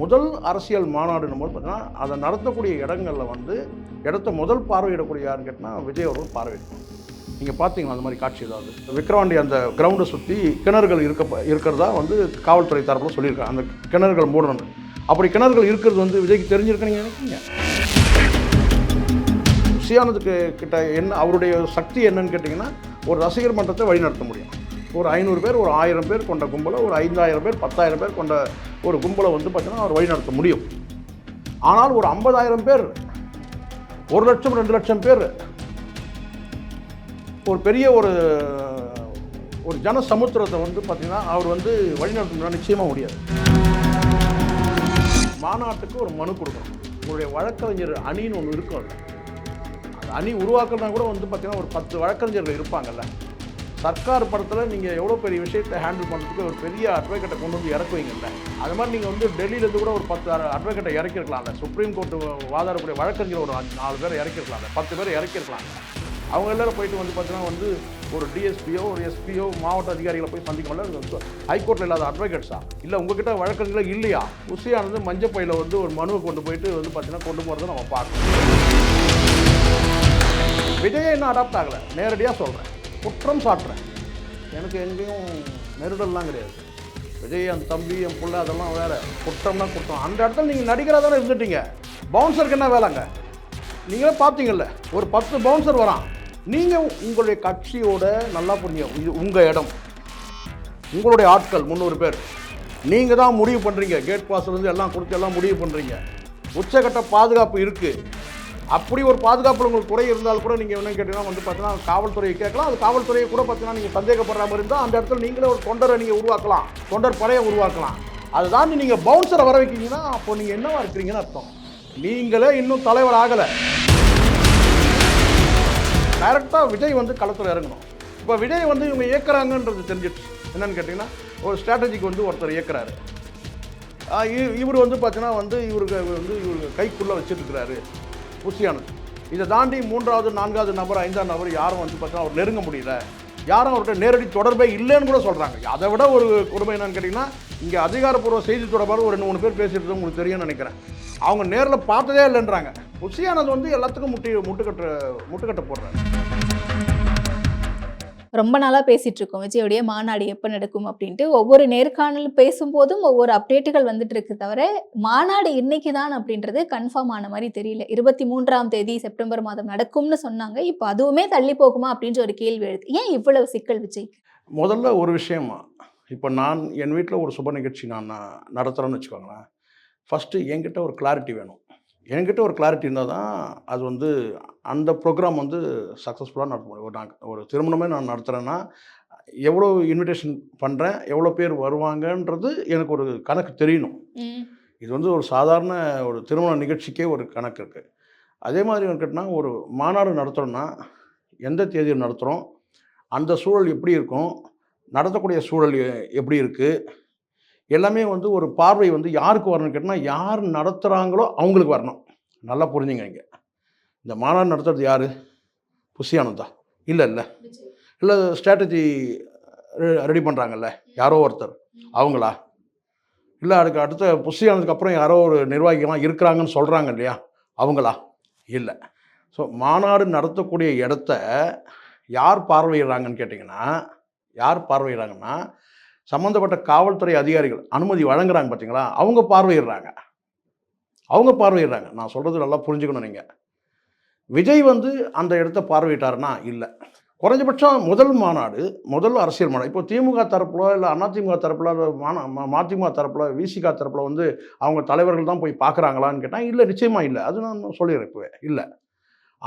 முதல் அரசியல் மாநாடுன்னு போது பார்த்தீங்கன்னா அதை நடத்தக்கூடிய இடங்களில் வந்து இடத்த முதல் பார்வையிடக்கூடிய யாருன்னு கேட்டால் விஜய் அவர்கள் பார்வையிடணும் நீங்கள் பார்த்தீங்களா அந்த மாதிரி காட்சி ஏதாவது? விக்ரவாண்டி அந்த கிரவுண்டை சுற்றி கிணறுகள் இருக்க இருக்கிறதா வந்து காவல்துறை தரப்பில் சொல்லியிருக்காங்க. அந்த கிணறுகள் மூடணும். அப்படி கிணறுகள் இருக்கிறது வந்து விஜய்க்கு தெரிஞ்சிருக்க நீங்கள் நினைக்கிறீங்க? சியானதுக்கு கிட்ட என்ன அவருடைய சக்தி என்னன்னு கேட்டிங்கன்னா ஒரு ரசிகர் மன்றத்தை வழிநடத்த முடியும். ஒரு ஐநூறு பேர் ஒரு ஆயிரம் பேர் கொண்ட கும்பலை ஒரு ஐந்தாயிரம் பேர் பத்தாயிரம் பேர் கொண்ட ஒரு கும்பலை வந்து பார்த்தீங்கன்னா அவர் வழிநடத்த முடியும். ஆனால் ஒரு ஐம்பதாயிரம் பேர் ஒரு லட்சம் ரெண்டு லட்சம் பேர் ஒரு பெரிய ஒரு ஒரு ஜன சமுத்திரத்தை வந்து பார்த்திங்கன்னா அவர் வந்து வழிநடத்தணும்னா நிச்சயமாக முடியாது. மாநாட்டுக்கு ஒரு மனு கொடுக்கணும். உங்களுடைய வழக்கறிஞர் அணின்னு ஒன்று இருக்கும்ல அந்த அணி உருவாக்குறதா கூட வந்து பார்த்திங்கன்னா ஒரு பத்து வழக்கறிஞர்கள் இருப்பாங்கல்ல. சர்க்கார் படத்தில் நீங்கள் எவ்வளோ பெரிய விஷயத்தை ஹேண்டில் பண்ணுறதுக்கு ஒரு பெரிய அட்வொகேட்டை கொண்டு வந்து இறக்குவீங்கல்ல? அது மாதிரி நீங்கள் வந்து டெல்லியிலேருந்து கூட ஒரு பத்து அட்வொகேட்டை இறக்கிருக்கலாம்ல. சுப்ரீம் கோர்ட்டு வாதாடக்கூடிய வழக்கறிஞர் ஒரு அஞ்சு- நாலு பேர் இறக்கிருக்கலாம்ல. பத்து பேர் இறக்கிருக்கலாம் அவங்க எல்லாரும் போயிட்டு வந்து பார்த்தீங்கன்னா வந்து ஒரு டிஎஸ்பியோ ஒரு எஸ்பியோ மாவட்ட அதிகாரிகளை போய் சந்திக்கணும்ல ஹைகோர்ட்டில் இல்லாத அட்வொகேட்ஸா இல்லை உங்ககிட்ட வழக்கறிஞர்கள் இல்லையா? உசியானது மஞ்சப்பையில் வந்து ஒரு மனுவை கொண்டு போயிட்டு வந்து பார்த்தீங்கன்னா கொண்டு போகிறத நம்ம பார்க்கணும். விஜய் இன்னும் அடாப்ட் ஆகலை? நேரடியாக சொல்கிறேன் குற்றம் சாட்டுறேன். எனக்கு எங்கேயும் நெருடல்லாம் கிடையாது. விஜய் என் தம்பி என் பிள்ளை அதெல்லாம் வேறு. குற்றம்னா குற்றம். அந்த இடத்துல நீங்கள் நடிகராக தானே இருந்துட்டீங்க. பவுன்சருக்கு என்ன வேலைங்க? நீங்களே பார்த்தீங்கல்ல ஒரு பத்து பவுன்சர் வரான். நீங்கள் உங்களுடைய கட்சியோட நல்லா புரிஞ்சுங்க. இது உங்கள் இடம். உங்களுடைய ஆட்கள் முந்நூறு பேர். நீங்கள் தான் முடிவு பண்ணுறீங்க கேட் பாஸ்லேருந்து எல்லாம் கொடுத்து எல்லாம் முடிவு பண்ணுறீங்க உச்சகட்ட பாதுகாப்பு இருக்குது அப்படி ஒரு பாதுகாப்பு உங்களுக்கு குறை இருந்தால் கூட நீங்கள் என்ன கேட்டீங்கன்னா வந்து பார்த்தீங்கன்னா காவல்துறையை கேட்கலாம். அது காவல்துறையை கூட பார்த்தீங்கன்னா நீங்கள் சந்தேகப்படுற மாதிரி இருந்தால் அந்த இடத்துல நீங்களே ஒரு தொண்டரை நீங்கள் உருவாக்கலாம். தொண்டர் படையை உருவாக்கலாம். அதுதான் நீங்கள் பவுன்சரை வர வைக்கிறீங்கன்னா அப்போ நீங்கள் என்னவா இருக்கிறீங்கன்னு அர்த்தம். நீங்களே இன்னும் தலைவர் ஆகலை. டைரெக்டாக விஜய் வந்து களத்தில் இறங்கணும். இப்போ விஜய் வந்து இவங்க இயக்குறாங்கன்றது தெரிஞ்சிடுச்சு. என்னன்னு கேட்டிங்கன்னா ஒரு ஸ்ட்ராட்டஜிக்கு வந்து ஒருத்தர் இயக்குறாரு. இவர் வந்து பார்த்தீங்கன்னா வந்து இவருக்கு வந்து இவர் கைக்குள்ளே வச்சிருக்கிறாரு. ருசியானது இதை தாண்டி மூன்றாவது நான்காவது நபர் ஐந்தாம் நபர் யாரும் வந்து பார்த்தீங்கன்னா அவர் நெருங்க முடியல. யாரும் அவர்கிட்ட நேரடி தொடர்பே இல்லைன்னு கூட சொல்கிறாங்க அதை விட ஒரு கொடுமை என்னன்னு கேட்டிங்கன்னா இங்கே அதிகாரப்பூர்வ செய்தி தொடர்பாக ஒரு ரெண்டு மூணு பேர் பேசிட்டு உங்களுக்கு தெரியும்னு நினைக்கிறேன். அவங்க நேரில் பார்த்ததே இல்லைன்றாங்க. புசியானது வந்து எல்லாத்துக்கும் முட்டி முட்டுக்கட்டு முட்டுக்கட்ட போடுறாரு. ரொம்ப நாளாக பேசிகிட்ருக்கோம் இருக்கோம் விஜயோடைய மாநாடு எப்போ நடக்கும் அப்படின்ட்டு ஒவ்வொரு நேர்காணல் பேசும்போதும் ஒவ்வொரு அப்டேட்டுகள் வந்துட்டு இருக்கு தவிர மாநாடு இன்னைக்கு தான் அப்படின்றது கன்ஃபார்ம் ஆன மாதிரி தெரியல. இருபத்தி மூன்றாம் தேதி செப்டம்பர் மாதம் நடக்கும்னு சொன்னாங்க. இப்போ அதுவுமே தள்ளி போகுமா அப்படின்ற ஒரு கேள்வி எழுது. ஏன் இவ்வளவு சிக்கல் விஜய்? முதல்ல ஒரு விஷயமா இப்போ நான் என் வீட்டில் ஒரு சுப நிகழ்ச்சி நான் நான் நடத்துகிறேன்னு வச்சுக்கோங்களேன். ஃபஸ்ட்டு என்கிட்ட ஒரு கிளாரிட்டி வேணும். என்கிட்ட ஒரு கிளாரிட்டி இருந்தால் தான் அது வந்து அந்த ப்ரோக்ராம் வந்து சக்ஸஸ்ஃபுல்லாக நடத்த முடியும். ஒரு நான் ஒரு திருமணமே நான் நடத்துகிறேன்னா எவ்வளோ இன்விடேஷன் பண்ணுறேன் எவ்வளோ பேர் வருவாங்கன்றது எனக்கு ஒரு கணக்கு தெரியணும். இது வந்து ஒரு சாதாரண ஒரு திருமண நிகழ்ச்சிக்கே ஒரு கணக்கு இருக்குது அதே மாதிரி வந்து கேட்டினா ஒரு மாநாடு நடத்துகிறோன்னா எந்த தேதியில் நடத்துகிறோம் அந்த சூழல் எப்படி இருக்கும் நடத்தக்கூடிய சூழல் எப்படி இருக்குது எல்லாமே வந்து ஒரு பார்வை வந்து யாருக்கு வரணும்னு கேட்டால் யார் நடத்துகிறாங்களோ அவங்களுக்கு வரணும். நல்லா புரிஞ்சுங்க இங்கே. இந்த மாநாடு நடத்துறது யார்? புசியானந்தா இல்லை இல்லை. இல்லை ஸ்ட்ராட்டஜி ரெடி பண்ணுறாங்கல்ல யாரோ ஒருத்தர். அவங்களா? இல்லை அதுக்கு அடுத்த புசியானதுக்கு அப்புறம் யாரோ ஒரு நிர்வாகிகள்லாம் இருக்கிறாங்கன்னு சொல்கிறாங்க இல்லையா? அவங்களா? இல்லை. ஸோ மாநாடு நடத்தக்கூடிய இடத்த யார் பார்வையிடுறாங்கன்னு கேட்டிங்கன்னா யார் பார்வையிடுறாங்கன்னா சம்மந்தப்பட்ட காவல்துறை அதிகாரிகள் அனுமதி வழங்குறாங்க பார்த்தீங்களா அவங்க பார்வையிடுறாங்க. அவங்க பார்வையிடுறாங்க. நான் சொல்கிறது நல்லா புரிஞ்சுக்கணும் நீங்கள் விஜய் வந்து அந்த இடத்த பார்வையிட்டாருன்னா இல்லை. குறைஞ்சபட்சம் முதல் மாநாடு முதல் அரசியல் மாநாடு. இப்போ திமுக தரப்புல இல்லை அதிமுக தரப்புல மாநா- ம- மதிமுக தரப்புல விசிகா தரப்புல வந்து அவங்க தலைவர்கள் தான் போய் பார்க்குறாங்களான்னு கேட்டால் இல்லை நிச்சயமாக இல்லை. அது நான் சொல்லிடுறேன் இப்போவே. இல்லை.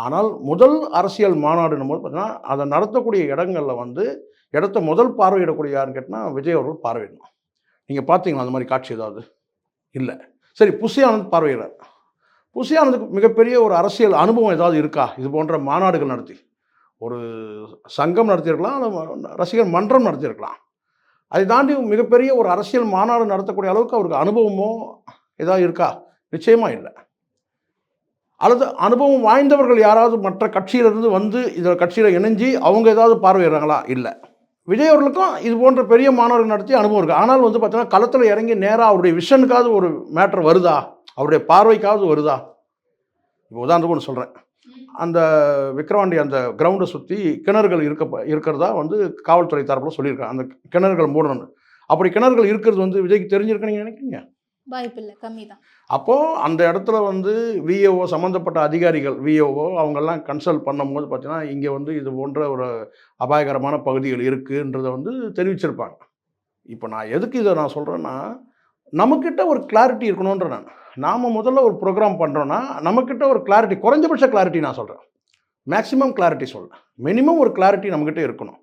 ஆனால் முதல் அரசியல் மாநாடுன்னும் போது பார்த்தீங்கன்னா அதை நடத்தக்கூடிய இடங்களில் வந்து இடத்த முதல் பார்வையிடக்கூடிய யாருன்னு கேட்டால் விஜய் அவர்கள் பார்வையிடணும். நீங்கள் பார்த்தீங்களா அந்த மாதிரி காட்சி ஏதாவது? இல்லை. சரி புசி ஆனந்த் பார்வையிடார் புசி ஆனந்துக்கு மிகப்பெரிய ஒரு அரசியல் அனுபவம் ஏதாவது இருக்கா? இது போன்ற மாநாடுகள் நடத்தி. ஒரு சங்கம் நடத்தியிருக்கலாம் அல்லது ரசிகர் மன்றம் நடத்தியிருக்கலாம். அதை தாண்டி மிகப்பெரிய ஒரு அரசியல் மாநாடு நடத்தக்கூடிய அளவுக்கு அவருக்கு அனுபவமோ ஏதாவது இருக்கா? நிச்சயமாக இல்லை. அல்லது அனுபவம் வாய்ந்தவர்கள் யாராவது மற்ற கட்சியிலிருந்து வந்து இதில் கட்சியில் இணைஞ்சு அவங்க ஏதாவது பார்வையிடுறாங்களா? இல்லை. விஜய் அவர்களுக்கும் இது போன்ற பெரிய மாணவர்கள் நடத்தி அனுபவம் இருக்குது ஆனால் வந்து பார்த்தீங்கன்னா களத்தில் இறங்கி நேராக அவருடைய விஷனுக்காவது ஒரு மேட்டர் வருதா? அவருடைய பார்வைக்காவது வருதா? இப்போ உதாரணத்துக்கு ஒன்று சொல்கிறேன் அந்த விக்ரவாண்டி அந்த கிரவுண்டை சுற்றி கிணறுகள் இருக்க இருக்கிறதா வந்து காவல்துறை தரப்பில் சொல்லியிருக்காங்க. அந்த கிணறுகள் மூடணும்னு. அப்படி கிணறுகள் இருக்கிறது வந்து விஜய்க்கு தெரிஞ்சிருக்குன்னு நீங்கள் நினைக்கிறீங்க? வாய்ப்பு இல்லை கம்மி தான் அப்போது அந்த இடத்துல வந்து விஏஓ சம்மந்தப்பட்ட அதிகாரிகள் விஏஓ அவங்கெல்லாம் கன்சல்ட் பண்ணும்போது பார்த்தீங்கன்னா இங்கே வந்து இது போன்ற ஒரு அபாயகரமான பகுதிகள் இருக்குன்றதை வந்து தெரிவிச்சிருப்பாங்க. இப்போ நான் எதுக்கு இதை நான் சொல்கிறேன்னா நம்மக்கிட்ட ஒரு கிளாரிட்டி இருக்கணுன்ற நான். நாம் முதல்ல ஒரு ப்ரோக்ராம் பண்ணுறோன்னா நம்மக்கிட்ட ஒரு கிளாரிட்டி குறைஞ்சபட்ச கிளாரிட்டி நான் சொல்கிறேன் மேக்ஸிமம் கிளாரிட்டி சொல்கிறேன் மினிமம் ஒரு கிளாரிட்டி நம்மக்கிட்ட இருக்கணும்.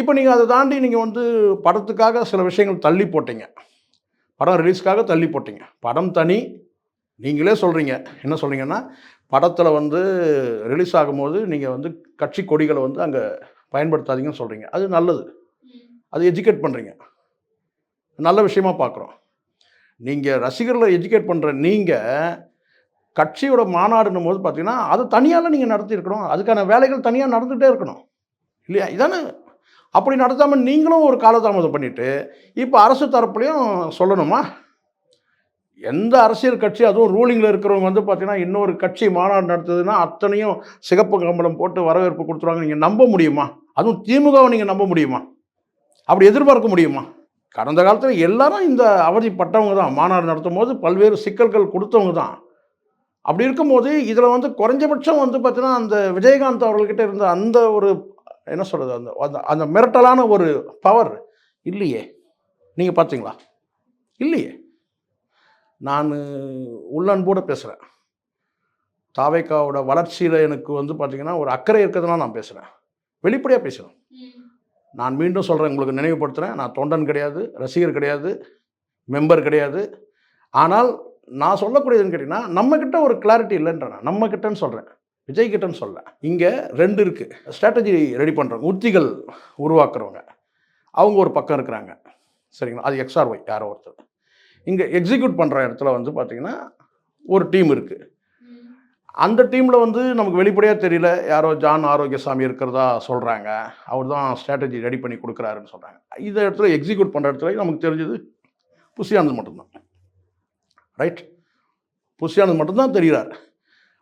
இப்போ நீங்கள் அதை தாண்டி நீங்கள் வந்து படத்துக்காக சில விஷயங்கள் தள்ளி போட்டீங்க. படம் ரிலீஸ்க்காக தள்ளி போட்டீங்க. படம் தனி நீங்களே சொல்கிறீங்க என்ன சொல்கிறீங்கன்னா படத்தில் வந்து ரிலீஸ் ஆகும்போது நீங்கள் வந்து கட்சி கொடிகளை வந்து அங்கே பயன்படுத்தாதீங்கன்னு சொல்கிறீங்க அது நல்லது. அது எஜுகேட் பண்ணுறீங்க நல்ல விஷயமா பார்க்குறோம் நீங்கள் ரசிகர்களை எஜுகேட் பண்ணுற நீங்கள் கட்சியோட மாநாடுன்னும் போது பார்த்தீங்கன்னா அது தனியால் நீங்கள் நடத்தியிருக்கணும். அதுக்கான வேலைகள் தனியாக நடந்துகிட்டே இருக்கணும். இல்லையா? இதானே அப்படி நடத்தாமல் நீங்களும் ஒரு காலதாமதம் பண்ணிவிட்டு இப்போ அரசு தரப்புலையும் சொல்லணுமா? எந்த அரசியல் கட்சி அதுவும் ரூலிங்கில் இருக்கிறவங்க வந்து பார்த்தீங்கன்னா இன்னொரு கட்சி மாநாடு நடத்துதுன்னா அத்தனையும் சிகப்பு கம்பளம் போட்டு வரவேற்பு கொடுத்துருவாங்க. நீங்கள் நம்ப முடியுமா? அதுவும் திமுகவை நீங்கள் நம்ப முடியுமா? அப்படி எதிர்பார்க்க முடியுமா? கடந்த காலத்தில் எல்லாரும் இந்த அவதிப்பட்டவங்க தான். மாநாடு நடத்தும் போது பல்வேறு சிக்கல்கள் கொடுத்தவங்க தான். அப்படி இருக்கும்போது இதில் வந்து குறைஞ்சபட்சம் வந்து பார்த்தீங்கன்னா அந்த விஜயகாந்த் அவர்கள்கிட்ட இருந்த அந்த ஒரு என்ன சொல்கிறது அந்த அந்த அந்த மிரட்டலான ஒரு பவர் இல்லையே. நீங்கள் பார்த்தீங்களா இல்லையே. நான் உள்ளன்போடு பேசுகிறேன் தாவேக்காவோட வளர்ச்சியில் எனக்கு வந்து பார்த்தீங்கன்னா ஒரு அக்கறை இருக்கிறதுனால நான் பேசுகிறேன் வெளிப்படையாக பேசுகிறேன் நான் மீண்டும் சொல்கிறேன் உங்களுக்கு நினைவுபடுத்துகிறேன் நான் தொண்டன் கிடையாது ரசிகர் கிடையாது மெம்பர் கிடையாது. ஆனால் நான் சொல்லக்கூடியதுன்னு கேட்டிங்கன்னா நம்மக்கிட்ட ஒரு கிளாரிட்டி இல்லைன்றேன் நான். கிட்டன்னு சொல்கிறேன் விஜய் கிட்டன்னு சொல்ல. இங்கே ரெண்டு இருக்குது ஸ்ட்ராட்டஜி ரெடி பண்ணுறவங்க உத்திகள் உருவாக்குறவங்க. அவங்க ஒரு பக்கம் இருக்கிறாங்க. சரிங்களா? அது எக்ஸ்ஆர்ஒய் யாரோ ஒருத்தர். இங்கே எக்ஸிக்யூட் பண்ணுற இடத்துல வந்து பார்த்திங்கன்னா ஒரு டீம் இருக்குது அந்த டீமில் வந்து நமக்கு வெளிப்படையாக தெரியல. யாரோ ஜான் ஆரோக்கியசாமி இருக்கிறதா சொல்கிறாங்க அவர் தான் ஸ்ட்ராட்டஜி ரெடி பண்ணி கொடுக்குறாருன்னு சொல்கிறாங்க இந்த இடத்துல எக்ஸிக்யூட் பண்ணுற இடத்துல நமக்கு தெரிஞ்சது புஷியானது மட்டும்தான். ரைட் புஷியானது மட்டும்தான் தெரிகிறார்.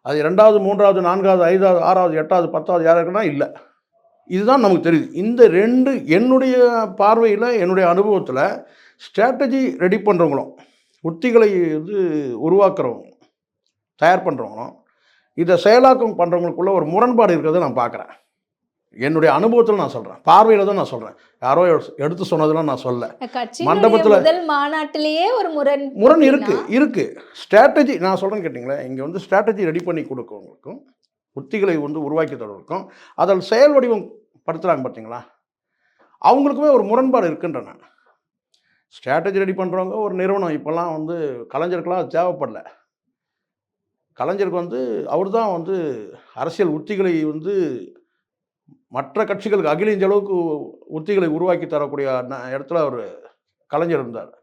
அது ரெண்டாவது மூன்றாவது நான்காவது ஐந்தாவது ஆறாவது எட்டாவது பத்தாவது யார் இருக்குன்னா இல்லை. இதுதான் நமக்கு தெரியுது. இந்த ரெண்டு என்னுடைய பார்வையில் என்னுடைய அனுபவத்தில் ஸ்ட்ராட்டஜி ரெடி பண்ணுறவங்களும் உத்திகளை இது உருவாக்குறவங்க தயார் பண்ணுறவங்களும் இதை செயலாக்கம் பண்ணுறவங்களுக்குள்ள ஒரு முரண்பாடு இருக்கிறத நான் பார்க்குறேன். என்னுடைய அனுபவத்தில் நான் சொல்கிறேன் பார்வையில் தான் நான் சொல்கிறேன் யாரோ எடுத்து சொன்னதெல்லாம் நான் சொல்ல மண்டபத்துல- முதல் மாநாட்டிலேயே ஒரு முரண் முரண் இருக்கு இருக்கு. ஸ்ட்ராட்டஜி நான் சொல்கிறேன் கேட்டிங்களா இங்கே வந்து ஸ்ட்ராட்டஜி ரெடி பண்ணி கொடுக்கவங்களுக்கும் உத்திகளை வந்து உருவாக்கி தருவதற்கும் அதில் செயல் வடிவம் படுத்துகிறாங்க பார்த்தீங்களா அவங்களுக்குமே ஒரு முரண்பாடு இருக்குன்ற நான். ஸ்ட்ராட்டஜி ரெடி பண்ணுறவங்க ஒரு நிறுவனம். இப்போல்லாம் வந்து கலைஞருக்கெல்லாம் அது தேவைப்படல. கலைஞருக்கு வந்து அவர் தான் வந்து அரசியல் உத்திகளை வந்து மற்ற கட்சிகளுக்கு அகில இந்திய அளவுக்கு உத்திகளை உருவாக்கி தரக்கூடிய ந- இடத்துல அவர் கலைஞர் இருந்தார்.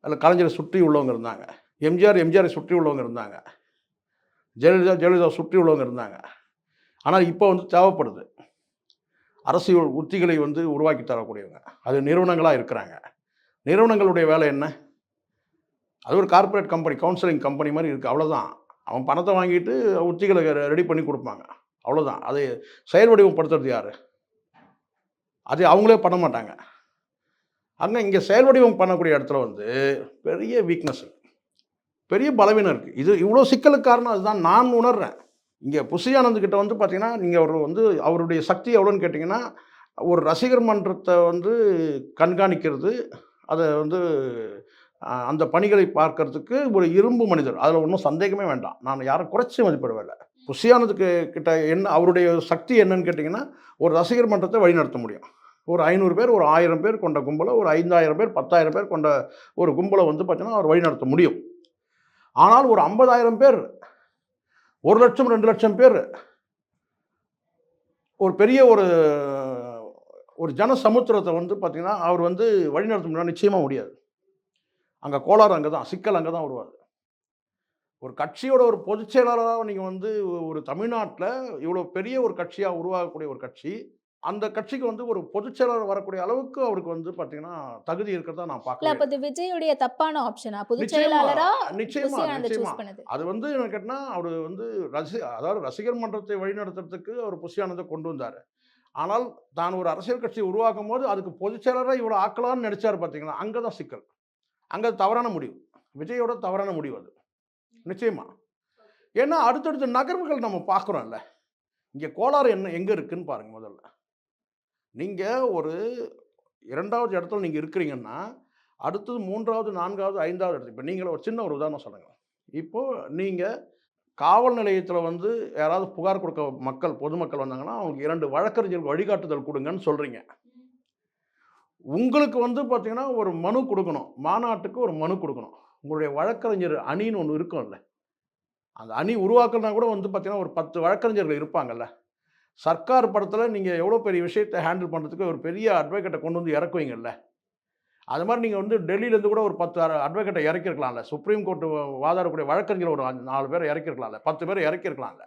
அதில் கலைஞரை சுற்றி உள்ளவங்க இருந்தாங்க. எம்ஜிஆர் எம்ஜிஆரை சுற்றி உள்ளவங்க இருந்தாங்க. ஜெயலலிதா ஜெயலலிதா சுற்றி உள்ளவங்க இருந்தாங்க. ஆனால் இப்போ வந்து தேவைப்படுது. அரசியல் உத்திகளை வந்து உருவாக்கி தரக்கூடியவங்க. அது நிறுவனங்களாக இருக்கிறாங்க. நிறுவனங்களுடைய வேலை என்ன? அது ஒரு கார்ப்பரேட் கம்பெனி கவுன்சிலிங் கம்பெனி மாதிரி இருக்குது அவ்வளோதான் அவன் பணத்தை வாங்கிட்டு உத்திகளை ரெடி பண்ணி கொடுப்பாங்க. அவ்வளோதான் அதை செயல் வடிவப்படுத்துறது யார்? அது அவங்களே பண்ண மாட்டாங்க. அங்கே இங்கே செயல் வடிவம் பண்ணக்கூடிய இடத்துல வந்து பெரிய வீக்னஸ் பெரிய பலவீனம் இருக்குது இது இவ்வளோ சிக்கலுக்கு காரணம் அதுதான். நான் உணர்றேன். இங்கே புஷியானந்த் கிட்ட வந்து பார்த்தீங்கன்னா நீங்கள் அவர் வந்து அவருடைய சக்தி எவ்வளோன்னு கேட்டிங்கன்னா ஒரு ரசிகர் மன்றத்தை வந்து கண்காணிக்கிறது அதை வந்து அந்த பணிகளை பார்க்கறதுக்கு ஒரு இரும்பு மனிதர். அதில் ஒன்றும் சந்தேகமே வேண்டாம். நான் யாரும் குறைச்சி மதிப்பிடவில்லை புஷியானதுக்கு கிட்ட என்ன அவருடைய சக்தி என்னன்னு கேட்டிங்கன்னா ஒரு ரசிகர் மன்றத்தை வழிநடத்த முடியும். ஒரு ஐநூறு பேர் ஒரு ஆயிரம் பேர் கொண்ட கும்பலை ஒரு ஐந்தாயிரம் பேர் பத்தாயிரம் பேர் கொண்ட ஒரு கும்பலை வந்து பார்த்தீங்கன்னா அவர் வழிநடத்த முடியும். ஆனால் ஒரு ஐம்பதாயிரம் பேர் ஒரு லட்சம் ரெண்டு லட்சம் பேர் ஒரு பெரிய ஒரு ஒரு ஜன சமுத்திரத்தை வந்து பார்த்திங்கன்னா அவர் வந்து வழிநடத்த முடியும் நிச்சயமாக முடியாது. அங்கே கோளாறு அங்கே தான் சிக்கல் அங்கே தான் வருவார் ஒரு கட்சியோட ஒரு பொதுச் செயலாளராக நீங்கள் வந்து ஒரு தமிழ்நாட்டில் இவ்வளோ பெரிய ஒரு கட்சியாக உருவாகக்கூடிய ஒரு கட்சி அந்த கட்சிக்கு வந்து ஒரு பொதுச் செயலாளர் வரக்கூடிய அளவுக்கு அவருக்கு வந்து பார்த்தீங்கன்னா தகுதி இருக்கிறதா நான் பார்க்கல அப்ப இது விஜயுடைய தப்பான ஆப்ஷனா பொதுச் நிச்சயமா, செயலாளரா நிச்சயமா அது வந்து என்ன கேட்டினா அவர் வந்து ரசி அதாவது ரசிகர் மன்றத்தை வழிநடத்துறதுக்கு அவர் புஷியானந்தை கொண்டு வந்தார். ஆனால் தான் ஒரு அரசியல் கட்சி உருவாக்கும் போது அதுக்கு பொதுச் செயலராக இவ்வளோ ஆக்கலாம்னு நினைச்சாரு பார்த்தீங்களா அங்கே தான் சிக்கல். அங்கே தவறான முடிவு. விஜயோட தவறான முடிவு அது. நிச்சயமா. ஏன்னா அடுத்தடுத்த நகர்வுகள் நம்ம பார்க்குறோம்ல. இங்கே கோளாறு என்ன எங்கே இருக்குன்னு பாருங்க முதல்ல. நீங்கள் ஒரு இரண்டாவது இடத்துல நீங்கள் இருக்கிறீங்கன்னா அடுத்தது மூன்றாவது நான்காவது ஐந்தாவது இடத்துல இப்போ நீங்களே ஒரு சின்ன ஒரு உதாரணம் சொல்லுங்க. இப்போது நீங்கள் காவல் நிலையத்தில் வந்து யாராவது புகார் கொடுக்க மக்கள் பொதுமக்கள் வந்தாங்கன்னா அவங்களுக்கு இரண்டு வழக்கறிஞர்கள் வழிகாட்டுதல் கொடுங்கன்னு சொல்கிறீங்க உங்களுக்கு வந்து பார்த்தீங்கன்னா ஒரு மனு கொடுக்கணும். மாநாட்டுக்கு ஒரு மனு கொடுக்கணும். உங்களுடைய வழக்கறிஞர் அணின்னு ஒன்று இருக்கும்ல. அந்த அணி உருவாக்குனா கூட வந்து பார்த்தீங்கன்னா ஒரு பத்து வழக்கறிஞர்கள் இருப்பாங்கல்ல. சர்க்கார் படத்தில் நீங்கள் எவ்வளோ பெரிய விஷயத்தை ஹேண்டில் பண்ணுறதுக்கு ஒரு பெரிய அட்வொகேட்டை கொண்டு வந்து இறக்குவீங்கல்ல. அது மாதிரி நீங்கள் வந்து டெல்லியிலேருந்து கூட ஒரு பத்து அட்வொகேட்டை இறக்கிருக்கலாம்ல. சுப்ரீம் கோர்ட்டு வாதாடக்கூடிய வழக்கறிஞர் ஒரு அஞ்சு- நாலு பேர் இறக்கிருக்கலாம்ல. பத்து பேர் இறக்கிருக்கலாம்ல.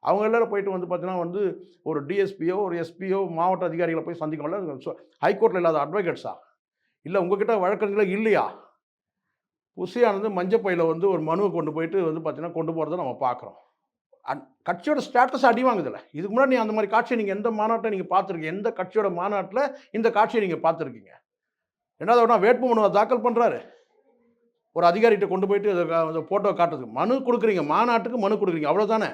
அவங்க எல்லாரும் போயிட்டு வந்து பார்த்தீங்கன்னா வந்து ஒரு டிஎஸ்பியோ ஒரு எஸ்பியோ மாவட்ட அதிகாரிகளை போய் சந்திக்கணும்ல ஹைகோர்ட்டில் இல்லாத அட்வொகேட்ஸா இல்லை உங்ககிட்ட வழக்கறிஞர்களே இல்லையா? புசியானது மஞ்சப்பையில் வந்து ஒரு மனுவை கொண்டு போயிட்டு வந்து பார்த்தீங்கன்னா கொண்டு போகிறத நம்ம பார்க்குறோம் அட் கட்சியோட ஸ்டேட்டஸ் அடி வாங்குதில்ல. இதுக்கு முன்னாடி அந்த மாதிரி காட்சியை நீங்கள் எந்த மாநாட்டை நீங்கள் பார்த்துருக்கீங்க? எந்த கட்சியோட மாநாட்டில் இந்த காட்சியை நீங்கள் பார்த்துருக்கீங்க? ரெண்டாவது ஒன்றா வேட்புமனுவை தாக்கல் பண்ணுறாரு ஒரு அதிகாரிகிட்ட கொண்டு போயிட்டு அந்த ஃபோட்டோ காட்டுறதுக்கு. மனு கொடுக்குறீங்க. மாநாட்டுக்கு மனு கொடுக்குறீங்க. அவ்வளோதானே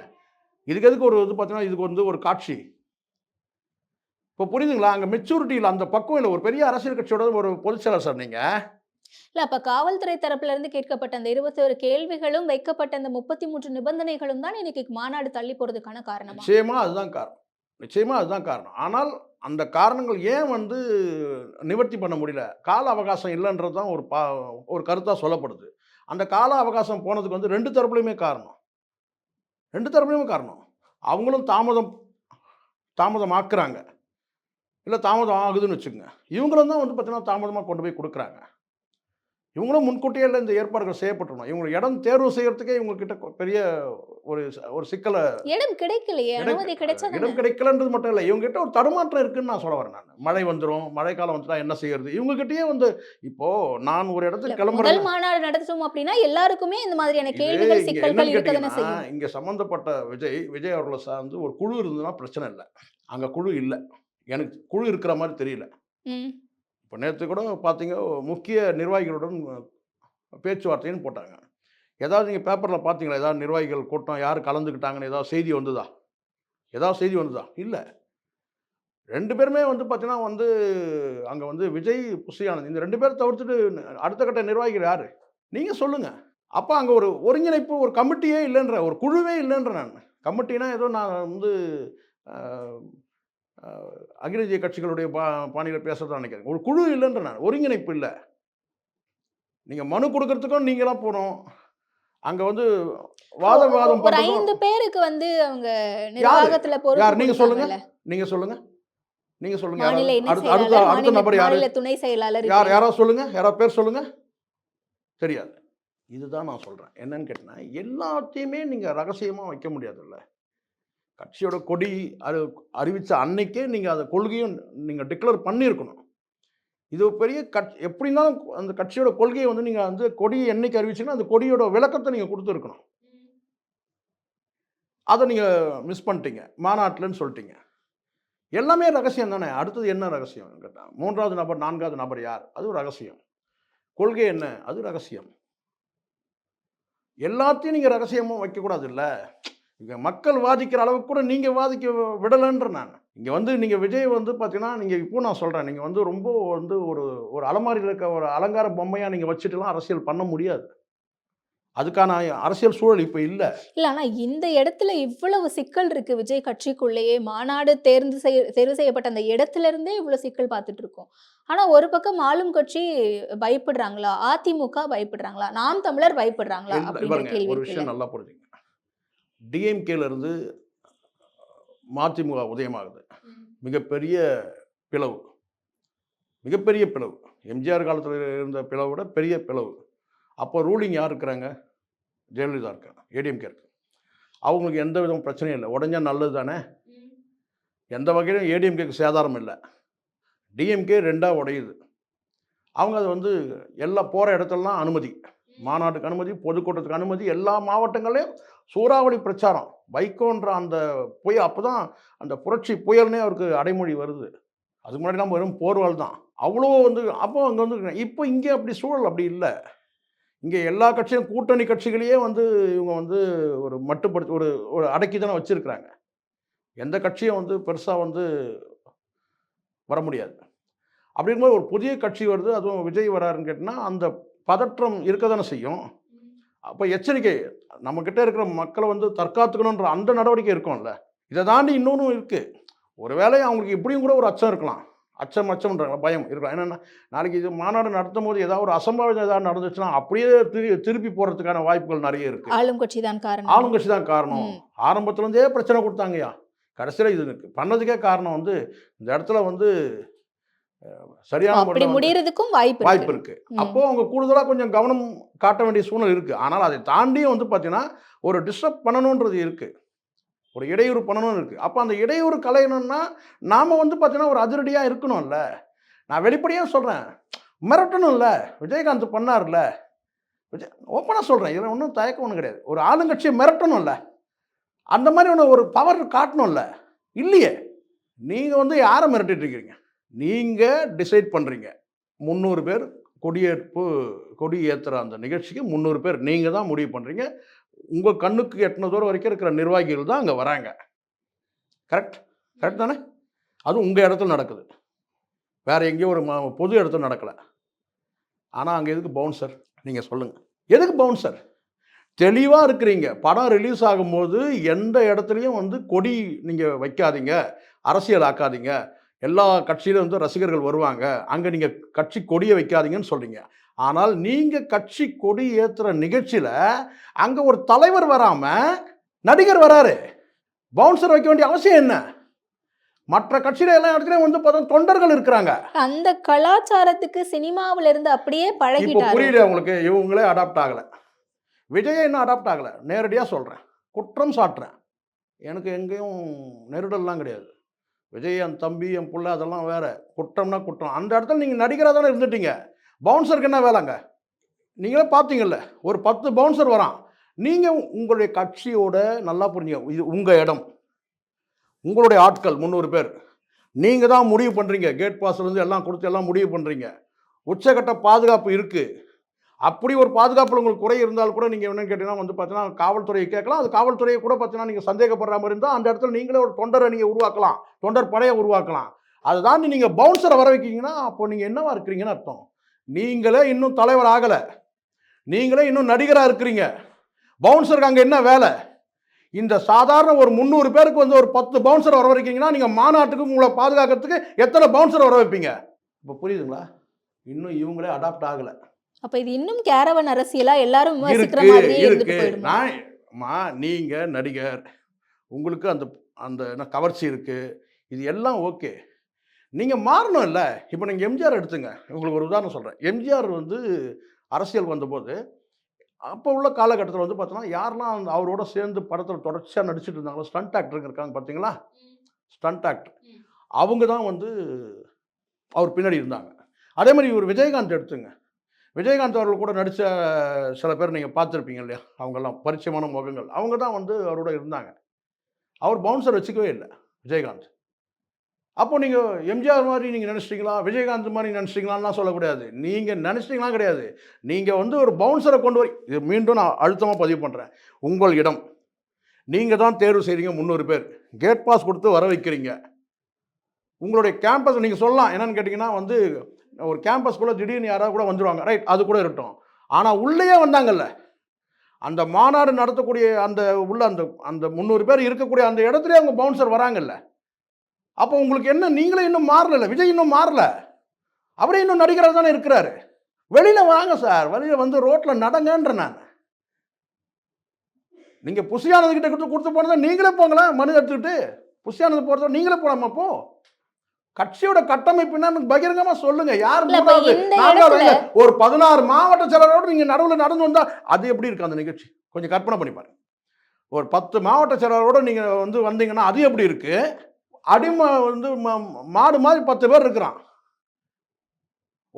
இதுக்கு எதுக்கு ஒரு இது பார்த்தீங்கன்னா இதுக்கு வந்து ஒரு காட்சி. இப்போ புரியுதுங்களா? அங்கே மெச்சூரிட்டியில் அந்த பக்குவம் இல்லை. ஒரு பெரிய அரசியல் கட்சியோட ஒரு பொதுச்செயலர் சார் நீங்கள் இல்ல அப்ப காவல்துறை தரப்புல இருந்து கேட்கப்பட்ட அந்த இருபத்தி ஒரு கேள்விகளும் வைக்கப்பட்ட அந்த முப்பத்தி மூன்று நிபந்தனைகளும் தான் இன்னைக்கு மாநாடு தள்ளி போறதுக்கான காரணம்? நிச்சயமாக அதுதான் காரணம். நிச்சயமாக அதுதான் காரணம். ஆனால் அந்த காரணங்கள் ஏன் வந்து நிவர்த்தி பண்ண முடியல? கால அவகாசம் இல்லைன்றது தான் ஒரு பா ஒரு கருத்தாக சொல்லப்படுது. அந்த கால அவகாசம் போனதுக்கு வந்து ரெண்டு தரப்புலையுமே காரணம். ரெண்டு தரப்புலையுமே காரணம். அவங்களும் தாமதம் தாமதம் ஆக்குறாங்க இல்லை தாமதம் ஆகுதுன்னு வச்சுக்கோங்க. இவங்களும் தான் வந்து பார்த்தீங்கன்னா தாமதமாக கொண்டு போய் கொடுக்குறாங்க. இவங்களும் முன்கூட்டியே இந்த ஏற்பாடுகள் செய்யப்பட்டுருணும் இவங்க இடம் தேர்வு செய்யறதுக்கே இவங்க கிட்ட கொ- பெரிய ஒரு ஒரு சிக்கலை இடம் கிடைக்கலையே. அனுமதி கிடைச்சா இடம் கிடைக்கலன்றது மட்டும் இல்லை. இவங்க கிட்ட ஒரு தடுமாற்றம் இருக்குன்னு நான் சொல்ல வரேன் நான். மழை வந்துடும் மழைக்காலம் வந்துட்டா என்ன செய்யறது? இவங்க கிட்டயே வந்து இப்போ நான் ஒரு இடத்துக்கு கிளம்புறேன். மாநாடு நடத்தணும் அப்படின்னா எல்லாருக்குமே இந்த மாதிரியான கேள்விகள் இங்க சிக்கல்கள் என்னன்னு இருக்க தானே கேட்டீங்கன்னா, செய்யும் இங்க சம்பந்தப்பட்ட விஜய் விஜய் அவர்களை சார்ந்து ஒரு குழு இருந்ததுன்னா பிரச்சனை இல்லை. அங்க குழு இல்லை. எனக்கு குழு இருக்கிற மாதிரி தெரியல. இப்போ நேற்று கூட பார்த்தீங்க முக்கிய நிர்வாகிகளுடன் பேச்சுவார்த்தைன்னு போட்டாங்க. ஏதாவது நீங்கள் பேப்பரில் பார்த்தீங்களா? ஏதாவது நிர்வாகிகள் கூட்டம் யார் கலந்துக்கிட்டாங்கன்னு ஏதாவது செய்தி வந்ததா? ஏதாவது செய்தி வந்ததா? இல்லை. ரெண்டு பேருமே வந்து பார்த்தீங்கன்னா வந்து அங்கே வந்து விஜய் புஷியானந்த் இந்த ரெண்டு பேரை தவிர்த்துட்டு அடுத்த கட்ட நிர்வாகிகள் யார்? நீங்கள் சொல்லுங்கள் அப்போ அங்கே ஒரு ஒருங்கிணைப்பு ஒரு கமிட்டியே இல்லைன்ற ஒரு குழுவே இல்லைன்ற நான். கமிட்டினா ஏதோ நான் வந்து அகில இந்திய கட்சிகளுடைய பா பாணியில் பேசுறதா நினைக்கிறேன். ஒரு குழு இல்லைன்ற நான் ஒருங்கிணைப்பு இல்லை. நீங்கள் மனு கொடுக்கறதுக்கும் நீங்களாம் போகணும். அங்கே வந்து வாதம் வாதம் ஒரு ஐந்து பேருக்கு வந்து அவங்க நிர்வாகத்துல பொறுப்பு யார்? நீங்க சொல்லுங்க. நீங்கள் சொல்லுங்கள் மாநில இணை அடுத்த அடுத்த நபர் யார்? துணை செயலாளர் யார்? இப்படி. யாராவது சொல்லுங்கள் யாராவது பேர் சொல்லுங்கள் தெரியாது. இதுதான் நான் சொல்கிறேன் என்னன்னு கேட்டினா எல்லாத்தையுமே நீங்கள் ரகசியமாக வைக்க முடியாதுல்ல. கட்சியோட கொடி அது அறிவித்த அன்னைக்கே நீங்கள் அந்த கொள்கையும் நீங்கள் டிக்ளேர் பண்ணியிருக்கணும். இது பெரிய கட் எப்படின்னா அந்த கட்சியோட கொள்கையை வந்து நீங்கள் வந்து கொடியை என்னைக்கு அறிவிச்சீங்கன்னா அந்த கொடியோட விளக்கத்தை நீங்கள் கொடுத்துருக்கணும். அதை நீங்கள் மிஸ் பண்ணிட்டீங்க. மாநாட்டில்னு சொல்லிட்டீங்க. எல்லாமே ரகசியம் தானே? அடுத்தது என்ன ரகசியம்? கேட்டால் மூன்றாவது நபர் நான்காவது நபர் யார்? அது ஒரு ரகசியம். கொள்கை என்ன? அது ரகசியம். எல்லாத்தையும் நீங்கள் ரகசியமாக வைக்கக்கூடாது இல்லை? இங்கே மக்கள் வாதிக்கிற அளவுக்கு கூட நீங்கள் வாதிக்க விடலைன்ற நான். இங்கே வந்து நீங்கள் விஜய் வந்து பார்த்தீங்கன்னா நீங்கள் இப்போ நான் சொல்கிறேன் நீங்கள் வந்து ரொம்ப வந்து ஒரு ஒரு அலமாரியில் இருக்க ஒரு அலங்கார பொம்மையாக நீங்கள் வச்சுட்டுலாம் அரசியல் பண்ண முடியாது. அதுக்கான அரசியல் சூழல் இப்போ இல்லை. இல்ல ஆனா இந்த இடத்துல இவ்வளவு சிக்கல் இருக்கு விஜய் கட்சிக்குள்ளேயே. மாநாடு தேர்ந்து செய் தேர்வு செய்யப்பட்ட அந்த இடத்துல இருந்தே இவ்வளவு சிக்கல் பார்த்துட்டு இருக்கோம். ஆனா ஒரு பக்கம் ஆளும் கட்சி பயப்படுறாங்களா? அதிமுக பயப்படுறாங்களா? நாம் தமிழர் பயப்படுறாங்களா? ஒரு. விஷயம் நல்லா புரிஞ்சுங்க. டிஎம்கேல இருந்து மதிமுக உதயமாகுது. மிகப்பெரிய பிளவு. மிகப்பெரிய பிளவு. எம்ஜிஆர் காலத்தில் இருந்த பிளவை விட பெரிய பிளவு. அப்போ ரூலிங் யார் இருக்கிறாங்க? ஜெயலலிதா இருக்காங்க. ஏடிஎம்கே இருக்கு. அவங்களுக்கு எந்த விதம் பிரச்சனையும் இல்லை. உடஞ்சா நல்லது தானே? எந்த வகையிலும் ஏடிஎம்கேக்கு சேதாரம் இல்லை. டிஎம்கே ரெண்டாக உடையுது. அவங்க அது வந்து எல்லா போகிற இடத்துலலாம் அனுமதி. மாநாட்டுக்கு அனுமதி பொதுக்கூட்டத்துக்கு அனுமதி எல்லா மாவட்டங்களையும் சூறாவளி பிரச்சாரம். வைகோன்ற அந்த புயல் அப்போ தான் அந்த புரட்சி புயல்னே அவருக்கு அடைமொழி வருது. அதுக்கு முன்னாடி நம்ம வெறும் போர்வால் தான். அவ்வளோ வந்து அப்போ அங்கே வந்து இப்போ இங்கே அப்படி சூழல் அப்படி இல்லை. இங்கே எல்லா கட்சியும் கூட்டணி கட்சிகளையே வந்து இவங்க வந்து ஒரு மட்டுப்படுத்தி ஒரு ஒரு அடக்கி தானே வச்சுருக்கிறாங்க. எந்த கட்சியும் வந்து பெருசாக வந்து வர முடியாது. அப்படிங்கும்போது ஒரு புதிய கட்சி வருது அதுவும் விஜய் வராருன்னு கேட்டிங்கன்னா அந்த பதற்றம் இருக்க தானே செய்யும். அப்போ எச்சரிக்கை. நம்மக்கிட்ட இருக்கிற மக்களை வந்து தற்காத்துக்கணுன்ற அந்த நடவடிக்கை இருக்கும்ல. இதை தாண்டி இன்னொன்றும் இருக்குது ஒருவேளை அவங்களுக்கு இப்படியும் கூட ஒரு அச்சம் இருக்கலாம். அச்சம் அச்சம்ன்றாங்க பயம் இருக்கலாம். என்னென்னா நாளைக்கு இது மாநாடு நடத்தும் போது ஏதாவது ஒரு அசம்பாவிதம் ஏதாவது நடந்துச்சுன்னா அப்படியே திரு திருப்பி போகிறதுக்கான வாய்ப்புகள் நிறைய இருக்குது ஆளும் கட்சி தான் காரணம். ஆளுங்கட்சி தான் காரணம். ஆரம்பத்துலேருந்தே பிரச்சனை கொடுத்தாங்கய்யா. கடைசியில் இது. பண்ணதுக்கே காரணம் வந்து இந்த இடத்துல வந்து சரியான அப்படி முடியறதுக்கும் வாய்ப்பு வாய்ப்பு இருக்கு. அப்போ அவங்க கூடுதலாக கொஞ்சம் கவனம் காட்ட வேண்டிய சூழ்நிலை இருக்கு. ஆனால் அதை தாண்டியும் வந்து பார்த்தீங்கன்னா ஒரு டிஸ்டர்ப் பண்ணணுன்றது இருக்கு. ஒரு இடையூறு பண்ணணும்னு இருக்கு. அப்போ அந்த இடையூறு கலையணும்னா நாம வந்து பார்த்தீங்கன்னா ஒரு அதிரடியாக இருக்கணும்ல. நான் வெளிப்படையாக சொல்கிறேன் மிரட்டணும்ல. விஜயகாந்த் பண்ணார்ல. விஜய் ஓப்பனாக சொல்கிறேன் இதில் ஒன்றும் தயக்கம் ஒன்றும் கிடையாது. ஒரு ஆளுங்கட்சியை மிரட்டணும்ல. அந்த மாதிரி ஒன்று ஒரு பவர் காட்டணும்ல. இல்லையே. நீங்கள் வந்து யாரை மிரட்டிட்டு இருக்கீங்க? நீங்கள் டிசைட் பண்ணுறீங்க முந்நூறு பேர் கொடியேற்பு கொடி ஏற்றுற அந்த நிகழ்ச்சிக்கு முந்நூறு பேர் நீங்கள் தான் முடிவு பண்ணுறீங்க உங்கள் கண்ணுக்கு எட்டின தூரம் வரைக்கும் இருக்கிற நிர்வாகிகள் தான் அங்கே வராங்க. கரெக்ட் கரெக்ட் தானே? அதுவும் உங்கள் இடத்துல நடக்குது. வேறு எங்கேயோ ஒரு ம- பொது இடத்துல நடக்கலை. ஆனால் அங்கே எதுக்கு பவுன்சர் நீங்கள் சொல்லுங்கள் எதுக்கு பவுன்சர் தெளிவாக இருக்கிறீங்க. படம் ரிலீஸ் ஆகும்போது எந்த இடத்துலையும் வந்து கொடி நீங்கள் வைக்காதீங்க. அரசியல் ஆக்காதீங்க. எல்லா கட்சியிலும் வந்து ரசிகர்கள் வருவாங்க. அங்கே நீங்கள் கட்சி கொடியை வைக்காதீங்கன்னு சொல்கிறீங்க ஆனால் நீங்கள் கட்சி கொடி ஏற்றுற நிகழ்ச்சியில் அங்கே ஒரு தலைவர் வராமல் நடிகர் வராரு. பவுன்சர் வைக்க வேண்டிய அவசியம் என்ன? மற்ற கட்சியில எல்லா இடத்துலையும் வந்து பார்த்தா தொண்டர்கள் இருக்கிறாங்க. அந்த கலாச்சாரத்துக்கு சினிமாவுல இருந்து அப்படியே பழகிட்டாரு. புரியல உங்களுக்கு. இவங்களே அடாப்ட் ஆகலை. விஜயை இன்னும் அடாப்ட் ஆகலை. நேரடியாக சொல்கிறேன் குற்றம் சாட்டுறேன். எனக்கு எங்கேயும் நெருடல்லாம் கிடையாது. விஜய் என் தம்பி என் பிள்ளை அதெல்லாம் வேறு. குற்றம்னா குற்றம். அந்த இடத்துல நீங்கள் நடிகராக தானே இருந்துட்டீங்க. பவுன்சருக்கு என்ன வேலைங்க? நீங்களே பார்த்தீங்கல்ல ஒரு பத்து பவுன்சர் வரான். நீங்கள் உங்களுடைய கட்சியோட நல்லா புரிஞ்சுங்க. இது உங்கள் இடம். உங்களுடைய ஆட்கள் முந்நூறு பேர். நீங்கள் தான் முடிவு பண்ணுறீங்க கேட் பாஸ்லேருந்து எல்லாம் கொடுத்து எல்லாம் முடிவு பண்ணுறீங்க உச்சகட்ட பாதுகாப்பு இருக்குது அப்படி ஒரு பாதுகாப்பில் உங்களுக்கு குறை இருந்தால் கூட நீங்கள் என்னென்னு கேட்டிங்கன்னா வந்து பார்த்தீங்கன்னா காவல்துறையை கேட்கலாம். அது காவல்துறையை கூட பார்த்தீங்கன்னா நீங்கள் சந்தேகப்படுற மாதிரி இருந்தால் அந்த இடத்துல நீங்களே ஒரு தொண்டரை நீங்கள் உருவாக்கலாம். தொண்டர் படையை உருவாக்கலாம். அதுதான் நீங்கள் பவுன்சரை வர வைக்கிங்கன்னா அப்போ நீங்கள் என்னவா இருக்கிறீங்கன்னு அர்த்தம். நீங்களே இன்னும் தலைவர் ஆகலை. நீங்களே இன்னும் நடிகராக இருக்கிறீங்க. பவுன்சருக்கு அங்கே என்ன வேலை? இந்த சாதாரண ஒரு முந்நூறு பேருக்கு வந்து ஒரு பத்து பவுன்சர் வர வைக்கிறீங்கன்னா நீங்கள் மாநாட்டுக்கு உங்களை பாதுகாக்கிறதுக்கு எத்தனை பவுன்சர் வர வைப்பீங்க? இப்போ புரியுதுங்களா? இன்னும் இவங்களே அடாப்ட் ஆகலை. அப்ப இது இன்னும் கேரவன் அரசியலா எல்லாரும் விமர்சிக்கிற மாதிரியே இருந்துட்டு போயிடுமா? நான் மா நீங்க நடிகர் உங்களுக்கு அந்த அந்த என்ன கவர்ச்சி இருக்கு இது எல்லாம் ஓகே. நீங்க மாறணும் இல்ல இப்போ நீங்க எம்ஜிஆர் எடுத்துங்க. உங்களுக்கு ஒரு உதாரணம் சொல்றேன். எம்ஜிஆர் வந்து அரசியல் வந்தபோது அப்போ உள்ள காலகட்டத்தில் வந்து பார்த்தோன்னா யாரெல்லாம் அவரோட சேர்ந்து படத்தில் தொடர்ச்சியாக நடிச்சிட்டு இருந்தாங்களோ ஸ்டண்ட் ஆக்டருங்க இருக்காங்க பார்த்தீங்களா ஸ்டண்ட் ஆக்டர் அவங்க தான் வந்து அவர் பின்னாடி இருந்தாங்க. அதே மாதிரி இவர் விஜயகாந்த் எடுத்துங்க. விஜயகாந்த் அவர்கள் கூட நடித்த சில பேர் நீங்கள் பார்த்துருப்பீங்க இல்லையா? அவங்கெல்லாம் பரிச்சயமான முகங்கள். அவங்க தான் வந்து அவரோட இருந்தாங்க. அவர் பவுன்சர் வச்சுக்கவே இல்லை விஜயகாந்த். அப்போ நீங்கள் எம்ஜிஆர் மாதிரி நீங்கள் நினச்சிட்டீங்களா? விஜயகாந்த் மாதிரி நினச்சிட்டீங்களான்லாம் சொல்லக்கூடாது. நீங்கள் நினச்சிட்டீங்களா கிடையாது. நீங்கள் வந்து ஒரு பவுன்சரை கொண்டு வரி இது மீண்டும் நான் அழுத்தமாக பதிவு பண்ணுறேன் உங்கள் இடம். நீங்கள் தான் தேர்வு செய்கிறீங்க முந்நூறு பேர். கேட் பாஸ் கொடுத்து வர வைக்கிறீங்க. உங்களுடைய கேம்பஸ் நீங்கள் சொல்லலாம். என்னென்னு கேட்டிங்கன்னா வந்து ஒரு கேம்பஸ்குள்ளே திடீர்னு யாராவது கூட வந்துடுவாங்க ரைட் அது கூட இருக்கட்டும். ஆனால் உள்ளேயே வந்தாங்கல்ல. அந்த மாநாடு நடத்தக்கூடிய அந்த உள்ள அந்த அந்த முந்நூறு பேர் இருக்கக்கூடிய அந்த இடத்துலயே அவங்க பவுன்சர் வராங்கல்ல. அப்போ உங்களுக்கு என்ன நீங்களே இன்னும் மாறல விஜய் இன்னும் மாறல. அவரே இன்னும் நடிகராக தானே இருக்கிறாரு. வெளியில் வாங்க சார் வெளியில் வந்து ரோட்டில் நடங்கன்ற நான். நீங்கள் புசியானது கிட்ட கொடுத்து கொடுத்து போனதை நீங்களே போங்களேன் மனு எடுத்துக்கிட்டு. புசியானது போகிறத நீங்களே போகலாமா போ. கட்சியோட கட்டமைப்பு என்னன்னு பகிரங்கமா சொல்லுங்க. யார் மூணாவது. ஒரு பதினாறு மாவட்ட செயலரோடு நீங்க நடுவில் நடந்து வந்தா அது எப்படி இருக்கு அந்த நிகழ்ச்சி? கொஞ்சம் கற்பனை பண்ணி பாருங்க. ஒரு பத்து மாவட்ட செயலரோட நீங்க வந்து வந்தீங்கன்னா அது எப்படி இருக்கு? அடிமை வந்து மாடு மாதிரி பத்து பேர் இருக்கிறான்.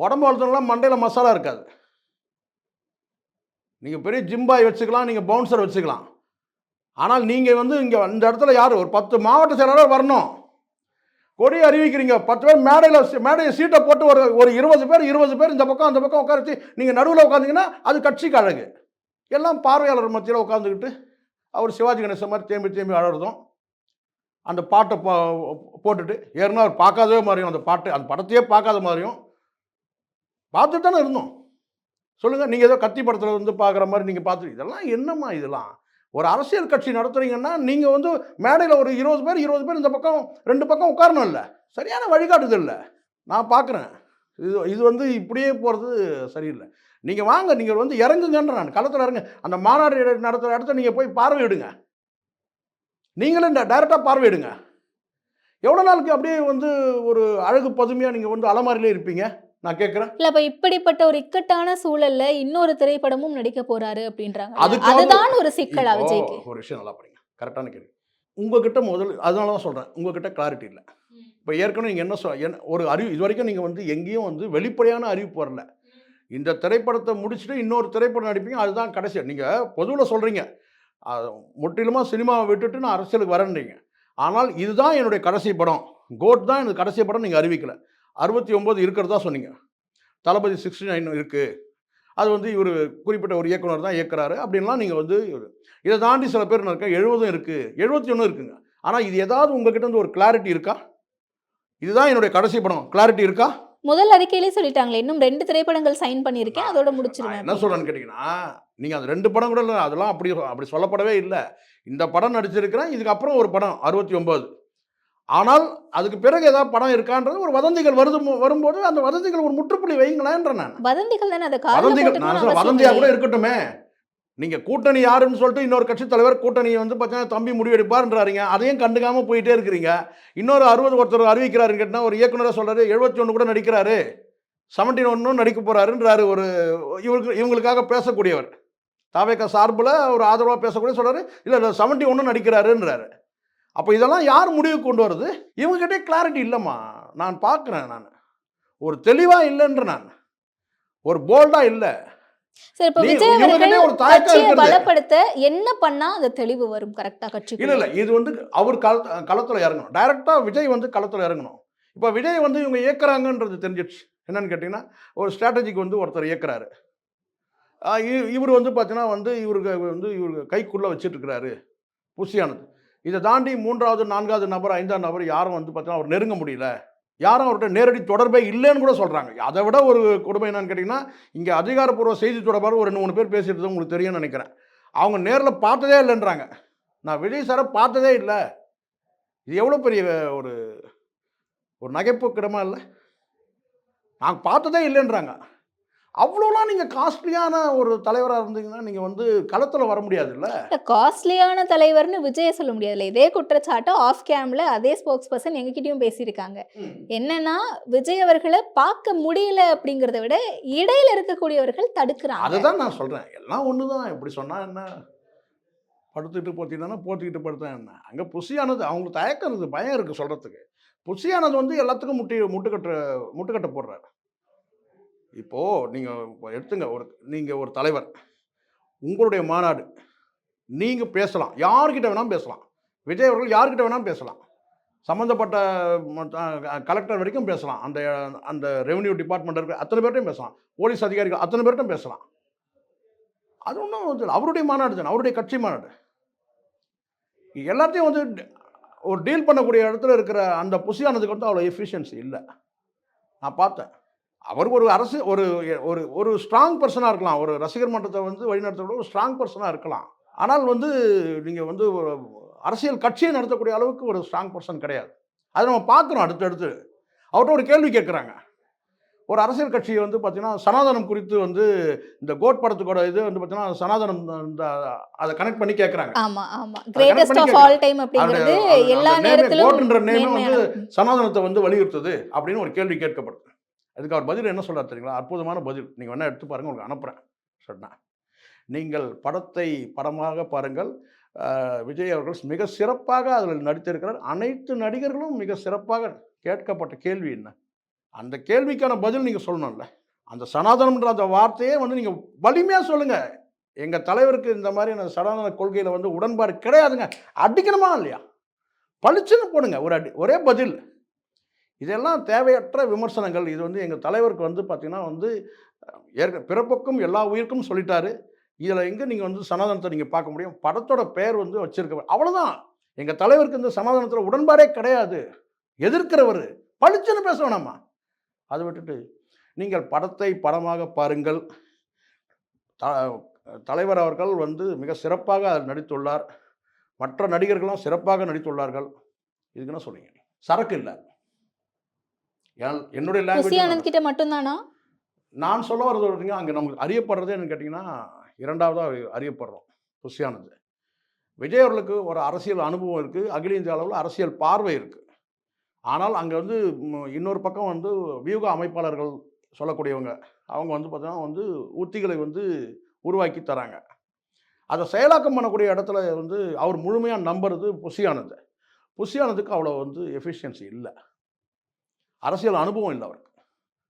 உடம்பு வளர்த்தவங்களாம் மண்டையில் மசாலா இருக்காது. நீங்கள் பெரிய ஜிம்பாய் வச்சுக்கலாம் நீங்கள் பவுன்சர் வச்சுக்கலாம். ஆனால் நீங்கள் வந்து இங்கே இந்த இடத்துல யார்? ஒரு பத்து மாவட்ட செயலாளர் வரணும். கொடி அறிவிக்கிறீங்க. பத்து பேர் மேடையில் மேடையை சீட்டை போட்டு ஒரு ஒரு இருபது பேர் இருபது பேர் இந்த பக்கம் அந்த பக்கம் உட்கார வச்சு நீங்கள் நடுவில் உட்காந்தீங்கன்னா அது கட்சிக்கு அழகு எல்லாம் பார்வையாளர் மத்தியில் உட்காந்துக்கிட்டு அவர் சிவாஜி கணேசன் மாதிரி தேம்பி தேம்பி அழறதும் அந்த பாட்டை பா போட்டுட்டு ஏற்கனவே அவர் பார்க்காதே மாதிரியும் அந்த பாட்டு அந்த படத்தையே பார்க்காத மாதிரியும் பார்த்துட்டு தானே இருந்தோம். சொல்லுங்கள் நீங்கள் ஏதோ கத்தி படத்தில் வந்து பார்க்குற மாதிரி நீங்கள் பார்த்துட்டு இதெல்லாம் என்னம்மா இதெல்லாம்? ஒரு அரசியல் கட்சி நடத்துறீங்கன்னா நீங்கள் வந்து மேடையில் ஒரு இருபது பேர் இருபது பேர் இந்த பக்கம் ரெண்டு பக்கம் உட்காரணும் இல்லை. சரியான வழிகாட்டுதல் இல்லை. நான் பார்க்குறேன் இது இது வந்து இப்படியே போகிறது சரியில்லை. நீங்கள் வாங்க நீங்கள் வந்து இறங்குங்கன்ற நான் களத்தில் இறங்க அந்த மாநாடு நடத்துகிற இடத்த நீங்கள் போய் பார்வையிடுங்க. நீங்களும் டைரெக்டாக பார்வையிடுங்க. எவ்வளோ நாளுக்கு அப்படியே வந்து ஒரு அழகு பதுமையாக நீங்கள் வந்து அலமாரிலே இருப்பீங்க? நான் கேட்குறேன். இல்ல அப்ப இப்படிப்பட்ட ஒரு இக்கட்டான சூழல்ல இன்னொரு திரைப்படமும் நடிக்க போறாரு அப்படின்றாங்க. அதுதான் ஒரு சிக்கலா விஜய்க்கு? ஒரு விஷயம் நல்லா படிங்க. கரெக்டான கேள்வி. உங்ககிட்ட முதல் அதனால தான் சொல்கிறேன் உங்ககிட்ட கிளாரிட்டி இல்லை. இப்போ ஏற்கனவே நீங்கள் என்ன சொல் ஒரு அறிவு இது வரைக்கும் நீங்கள் வந்து எங்கேயும் வந்து வெளிப்படையான அறிவிப்பு வரல இந்த திரைப்படத்தை முடிச்சுட்டு இன்னொரு திரைப்படம் நடிப்பீங்க அதுதான் கடைசி. நீங்கள் பொதுவில் சொல்கிறீங்க முற்றிலுமாக சினிமாவை விட்டுட்டு நான் அரசியலுக்கு வரேன்றீங்க. ஆனால் இதுதான் என்னுடைய கடைசி படம். கோட் தான் எனக்கு கடைசி படம் நீங்கள் அறிவிக்கல. அறுபத்தி ஒம்பது இருக்கிறதா சொன்னீங்க. தளபதி சிக்ஸ்டி நைன் இருக்குது அது வந்து இவர் குறிப்பிட்ட ஒரு இயக்குனர் தான் இயக்குறாரு. அப்படின்லாம் நீங்கள் வந்து இதை தாண்டி சில பேர் இருக்க எழுபதும் இருக்குது எழுபத்தி ஒன்றும் இருக்குங்க. ஆனால் இது ஏதாவது உங்ககிட்ட இருந்து ஒரு கிளாரிட்டி இருக்கா? இதுதான் என்னுடைய கடைசி படம். கிளாரிட்டி இருக்கா? முதல் அறிக்கையிலே சொல்லிட்டாங்களே இன்னும் ரெண்டு திரைப்படங்கள் சைன் பண்ணியிருக்கேன் அதோட முடிச்சிருவேன் என்ன சொல்றேன்னு கேட்டிங்கன்னா நீங்கள் அது ரெண்டு படம் கூட இல்லை அதெல்லாம் அப்படி அப்படி சொல்லப்படவே இல்லை. இந்த படம் நடிச்சிருக்கிறேன் இதுக்கப்புறம் ஒரு படம் அறுபத்தி ஒம்பது. ஆனால் அதுக்கு பிறகு ஏதாவது படம் இருக்கான்றது ஒரு வதந்திகள் வருது வரும்போது அந்த வதந்திகள் ஒரு முற்றுப்புள்ளி வைங்களேன்ற நான். வதந்திகள் தானே? அதை வதந்திகள் நான் போட்டுக்கணும்னு சொல்ல அவசியம் வதந்தியா கூட. இருக்கட்டுமே. நீங்க கூட்டணி யாருன்னு சொல்லிட்டு இன்னொரு கட்சி தலைவர் கூட்டணியை வந்து பார்த்தீங்கன்னா தம்பி முடிவெடுப்பார்ன்றாருங்க. அதையும் கண்டுக்காம போயிட்டே இருக்கிறீங்க. இன்னொரு அறுபது ஒருத்தர் அறிவிக்கிறாருன்னு கேட்டால் ஒரு இயக்குனராக சொல்றாரு எழுபத்தி ஒன்று கூட நடிக்கிறாரு. செவன்டீன் ஒன்றும் நடிக்க போறாருன்றாரு ஒரு இவருக்கு இவங்களுக்காக பேசக்கூடியவர். தாவேக்கா சார்பில் ஒரு ஆதரவாக பேசக்கூடிய சொல்றாரு. இல்லை இல்லை செவன்டி ஒன்றும் நடிக்கிறாருன்றாரு. அப்போ இதெல்லாம் யார் முடிவுக்கு கொண்டு வருது இவங்ககிட்டே கிளாரிட்டி இல்லைம்மா. நான் பார்க்குறேன் நான். ஒரு தெளிவாக இல்லைன்ற நான். ஒரு போல்டாக இல்லை. சரி இப்ப விஜய் அவர்கள். பலப்படுத்த என்ன பண்ணா அந்த தெளிவு வரும் கரெக்டா கட்சி இல்லை இல்லை இது வந்து அவர் கள களத்தில் இறங்கணும். டைரெக்டாக விஜய் வந்து களத்தில் இறங்கணும். இப்போ விஜய் வந்து இவங்க இயக்குறாங்கன்றது தெரிஞ்சிடுச்சு. என்னன்னு கேட்டிங்கன்னா ஒரு ஸ்ட்ராட்டஜிக்கு வந்து ஒருத்தர் இயக்குறாரு. இவர் வந்து பார்த்தீங்கன்னா வந்து இவருக்கு வந்து இவருக்கு கைக்குள்ளே வச்சுட்டு இருக்கிறாரு. புசியானது இதை தாண்டி மூன்றாவது நான்காவது நபர் ஐந்தாவது நபர் யாரும் வந்து பார்த்தீங்கன்னா அவர் நெருங்க முடியல. யாரும் அவர்கிட்ட நேரடி தொடர்பே இல்லைன்னு கூட சொல்கிறாங்க அதை விட ஒரு கொடுமை என்னன்னு கேட்டிங்கன்னா இங்கே அதிகாரப்பூர்வ செய்தி தொடர்பாக ஒரு ரெண்டு மூணு பேர் பேசிட்டு உங்களுக்கு தெரியும்னு நினைக்கிறேன். அவங்க நேரில் பார்த்ததே இல்லைன்றாங்க. நான் விஜய் சாரை பார்த்ததே இல்லை. இது எவ்வளோ பெரிய ஒரு ஒரு நகைப்புக்கிடமா இல்லை? நாங்கள் பார்த்ததே இல்லைன்றாங்க. அவ்வளோலாம் நீங்கள் காஸ்ட்லியான ஒரு தலைவராக இருந்தீங்கன்னா நீங்கள் வந்து களத்தில் வர முடியாதுல்ல? காஸ்ட்லியான தலைவர்னு விஜய சொல்ல முடியாதுல்ல. இதே குற்றச்சாட்டு ஆஃப் கேம்ல அதே ஸ்போக்ஸ் பர்சன் எங்ககிட்டயும் பேசியிருக்காங்க. என்னன்னா விஜய் அவர்களை பார்க்க முடியல அப்படிங்கறத விட இடையில இருக்கக்கூடியவர்கள் தடுக்கிறாங்க. அதுதான் நான் சொல்கிறேன் எல்லாம் ஒன்று தான் இப்படி சொன்னால் என்ன? படுத்துக்கிட்டு போத்திட்டானா? போத்திக்கிட்டு படுத்தா என்ன? அங்கே புசியானது அவங்களுக்கு தயக்கம் இருக்குது. பயம் இருக்குது சொல்கிறதுக்கு புசியானது வந்து எல்லாத்துக்கும் முட்டி முட்டுக்கட்ட முட்டுக்கட்ட போடுறாரு. இப்போது நீங்கள் எடுத்துங்க ஒரு நீங்கள் ஒரு தலைவர் உங்களுடைய மாநாடு நீங்கள் பேசலாம். யார்கிட்ட வேணாலும் பேசலாம். விஜய் அவர்கள் யார்கிட்ட வேணாலும் பேசலாம். சம்மந்தப்பட்ட கலெக்டர் வரைக்கும் பேசலாம். அந்த அந்த ரெவன்யூ டிபார்ட்மெண்ட் இருக்கிற அத்தனை பேர்ட்டையும் பேசலாம். போலீஸ் அதிகாரிகள் அத்தனை பேர்ட்டும் பேசலாம். அது ஒன்றும் அவருடைய மாநாடு தானே. அவருடைய கட்சி மாநாடு. எல்லாத்தையும் வந்து ஒரு டீல் பண்ணக்கூடிய இடத்துல இருக்கிற அந்த புசியானதுக்கு வந்து அவ்வளோ எஃபிஷியன்சி இல்லை. நான் பார்த்தேன். அவர் ஒரு அரசு ஒரு ஒரு ஒரு ஸ்ட்ராங் பர்சனாக இருக்கலாம். ஒரு ரசிகர் மன்றத்தை வந்து வழிநடத்தக்கூடிய ஒரு ஸ்ட்ராங் பர்சனாக இருக்கலாம். ஆனால் வந்து நீங்கள் வந்து ஒரு அரசியல் கட்சியை நடத்தக்கூடிய அளவுக்கு ஒரு ஸ்ட்ராங் பர்சன் கிடையாது. அதை நம்ம பார்க்குறோம் அடுத்தடுத்து. அவர்கிட்ட ஒரு கேள்வி கேட்குறாங்க. ஒரு அரசியல் கட்சியை வந்து பார்த்தீங்கன்னா சனாதனம் குறித்து வந்து இந்த கோட் படத்துக்கோட இது வந்து பார்த்தீங்கன்னா சனாதனம் இந்த அதை கனெக்ட் பண்ணி கேட்குறாங்க. கிரேட்டஸ்ட் ஆஃப் ஆல் டைம் அப்படிங்கிறது எல்லா நேரத்திலும் கோட்ன்ற name வந்து சனாதனத்தை வந்து வலியுறுத்துது அப்படின்னு ஒரு கேள்வி கேட்கப்படுது. அதுக்கு அவர் பதில் என்ன சொல்கிறார் தெரியுங்களா? அற்புதமான பதில். நீங்கள் வேணால் எடுத்து பாருங்கள் உங்களுக்கு அனுப்புகிறேன் சொன்னேன் நீங்கள் படத்தை படமாக பாருங்கள். விஜய் அவர்கள் மிக சிறப்பாக அதில் நடித்திருக்கிறார். அனைத்து நடிகர்களும் மிக சிறப்பாக கேட்கப்பட்ட கேள்வி என்ன? அந்த கேள்விக்கான பதில் நீங்கள் சொல்லணும்ல. அந்த சனாதனம்ன்ற அந்த வார்த்தையே வந்து நீங்கள் வலிமையாக சொல்லுங்கள் எங்கள் தலைவருக்கு இந்த மாதிரியான சனாதன கொள்கையில் வந்து உடன்பாடு கிடையாதுங்க. அடிக்கணுமா இல்லையா? பளிச்சுன்னு போடுங்க. ஒரு அடி ஒரே பதில். இதெல்லாம் தேவையற்ற விமர்சனங்கள். இது வந்து எங்கள் தலைவருக்கு வந்து பார்த்திங்கன்னா வந்து ஏற்க பிறப்புக்கும் எல்லா உயிருக்கும் சொல்லிட்டாரு. இதில் எங்கே நீங்கள் வந்து சனாதனத்தை நீங்கள் பார்க்க முடியும். படத்தோட பெயர் வந்து வச்சுருக்க அவ்வளோதான் எங்கள் தலைவருக்கு இந்த சமாதானத்தில் உடன்பாடே கிடையாது. எதிர்க்கிறவர். பளிச்சுன்னு பேச வேணாமா? அதை விட்டுட்டு நீங்கள் படத்தை படமாக பாருங்கள். த தலைவர் அவர்கள் வந்து மிக சிறப்பாக அதில் நடித்துள்ளார். மற்ற நடிகர்களும் சிறப்பாக நடித்துள்ளார்கள். இதுக்கு சொல்லுங்க சரக்கு இல்லை. என்னுடைய லாங்குவேஜ் ஆனந்த் கிட்ட மட்டும்தானா? நான் சொல்ல வர்றது வருதுங்க அங்கே நமக்கு அறியப்படுறது என்னன்னு கேட்டிங்கன்னா இரண்டாவதாக அறியப்படுறோம். புஷியானது விஜய் அவர்களுக்கு ஒரு அரசியல் அனுபவம் இருக்குது அகில இந்திய அளவில் அரசியல் பார்வை இருக்குது ஆனால் அங்கே வந்து இன்னொரு பக்கம் வந்து வியூக அமைப்பாளர்கள் சொல்லக்கூடியவங்க அவங்க வந்து பார்த்தீங்கன்னா வந்து உத்திகளை வந்து உருவாக்கி தராங்க. அதை செயலாக்கம் பண்ணக்கூடிய இடத்துல வந்து அவர் முழுமையாக நம்புறது புஷியானது புஷியானதுக்கு அவ்வளோ வந்து எஃபிஷியன்சி இல்லை. அரசியல் அனுபவம் இல்லை அவருக்கு.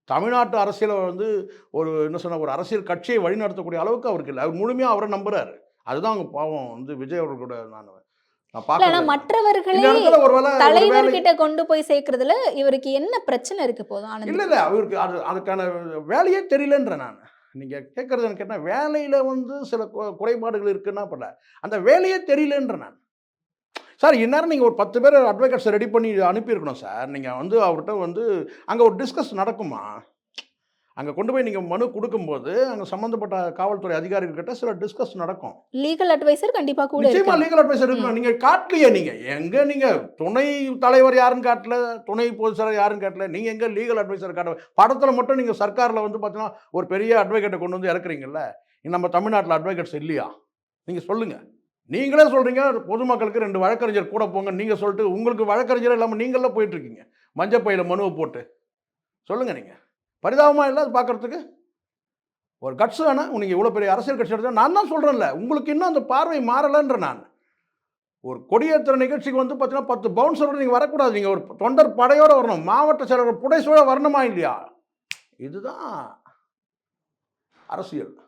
தமிழ்நாட்டு அரசியலை வந்து ஒரு என்ன சொன்ன ஒரு அரசியல் கட்சியை வழிநடத்தக்கூடிய அளவுக்கு அவருக்கு இல்லை. அவர் முழுமையாக அவரை நம்புறாரு. அதுதான் அவங்க பாவம். வந்து விஜய் அவர்களோட நான் மற்றவர்களே இந்த இடத்துல ஒருவேளை ஒரு தலைவர் வேலை கிட்ட கொண்டு போய் சேர்க்கறதுல இவருக்கு என்ன பிரச்சனை இருக்கு போதும் இல்லை அவருக்கு அது அதுக்கான வேலையே தெரியலன்ற நான். நீங்கள் கேட்குறது எனக்கு வேலையில் வந்து சில குறைபாடுகள் இருக்குன்னா பரல அந்த வேலையே தெரியலன்ற நான். சார் இந்நேரம் நீங்கள் ஒரு பத்து பேர் அட்வொகேட்ஸை ரெடி பண்ணி அனுப்பியிருக்கணும் சார். நீங்கள் வந்து அவர்கிட்ட வந்து அங்கே ஒரு டிஸ்கஸ் நடக்குமா? அங்கே கொண்டு போய் நீங்கள் மனு கொடுக்கும்போது அங்கே சம்மந்தப்பட்ட காவல்துறை அதிகாரிகள் கிட்ட சில டிஸ்கஸ் நடக்கும். லீகல் அட்வைசர் கண்டிப்பா கூட நிச்சயமா லீகல் அட்வைசர் இருக்கணும். நீங்க காட்டலையே நீங்க. எங்க நீங்க துணை தலைவர் யாருன்னு காட்டல துணை பொதுச் செயலர் யாருன்னு காட்டல நீங்க எங்க லீகல் அட்வைசர் காட்ட படத்துல மட்டும் நீங்க சர்க்கார்ல வந்து பார்த்தீங்கன்னா ஒரு பெரிய அட்வொகேட்டை கொண்டு வந்து இறக்குறீங்கல்ல நம்ம தமிழ்நாட்டில் அட்வொகேட்ஸ் இல்லையா? நீங்க சொல்லுங்க. நீங்களே சொல்கிறீங்க பொதுமக்களுக்கு ரெண்டு வழக்கறிஞர் கூட போங்க நீங்கள் சொல்லிட்டு உங்களுக்கு வழக்கறிஞர் இல்லாமல் நீங்களே போயிட்டுருக்கீங்க இருக்கீங்க. மனுவை போட்டு. சொல்லுங்கள் நீங்கள் பரிதாபமாக இல்லை அது பார்க்குறதுக்கு ஒரு கட்ஸ் வேணா நீங்கள் இவ்வளோ பெரிய அரசியல் கட்சி எடுத்தா நான் தான் சொல்கிறேன்ல உங்களுக்கு இன்னும் அந்த பார்வை மாறலைன்ற நான். ஒரு கொடியேற்றுற நிகழ்ச்சிக்கு வந்து பார்த்தீங்கன்னா பத்து பவுன்சரோட நீங்கள் வரக்கூடாது. நீங்கள் ஒரு தொண்டர் படையோடு வரணும். மாவட்ட செயலர் புடைசோட வரணுமா இல்லையா? இதுதான் அரசியல்.